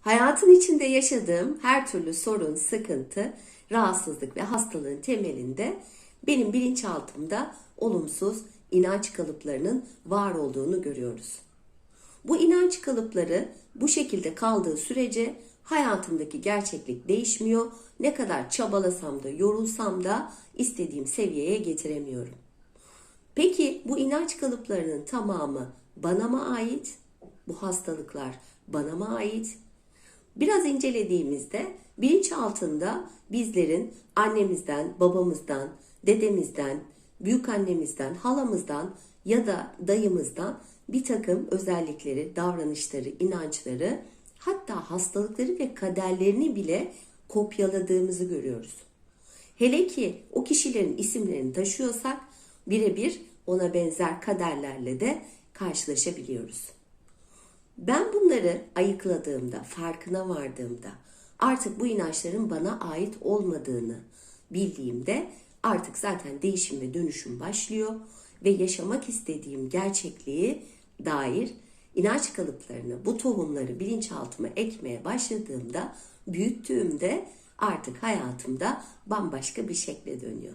Hayatın içinde yaşadığım her türlü sorun, sıkıntı, rahatsızlık ve hastalığın temelinde benim bilinçaltımda olumsuz inanç kalıplarının var olduğunu görüyoruz. Bu inanç kalıpları bu şekilde kaldığı sürece hayatımdaki gerçeklik değişmiyor. Ne kadar çabalasam da, yorulsam da istediğim seviyeye getiremiyorum. Peki bu inanç kalıplarının tamamı bana mı ait? Bu hastalıklar bana mı ait? Biraz incelediğimizde bilinç altında bizlerin annemizden, babamızdan, dedemizden, büyük annemizden, halamızdan ya da dayımızdan bir takım özellikleri, davranışları, inançları hatta hastalıkları ve kaderlerini bile kopyaladığımızı görüyoruz. Hele ki o kişilerin isimlerini taşıyorsak birebir ona benzer kaderlerle de karşılaşabiliyoruz. Ben bunları ayıkladığımda, farkına vardığımda, artık bu inançların bana ait olmadığını bildiğimde artık zaten değişim ve dönüşüm başlıyor ve yaşamak istediğim gerçekliği dair inanç kalıplarını, bu tohumları bilinçaltıma ekmeye başladığımda, büyüttüğümde artık hayatımda bambaşka bir şekle dönüyor.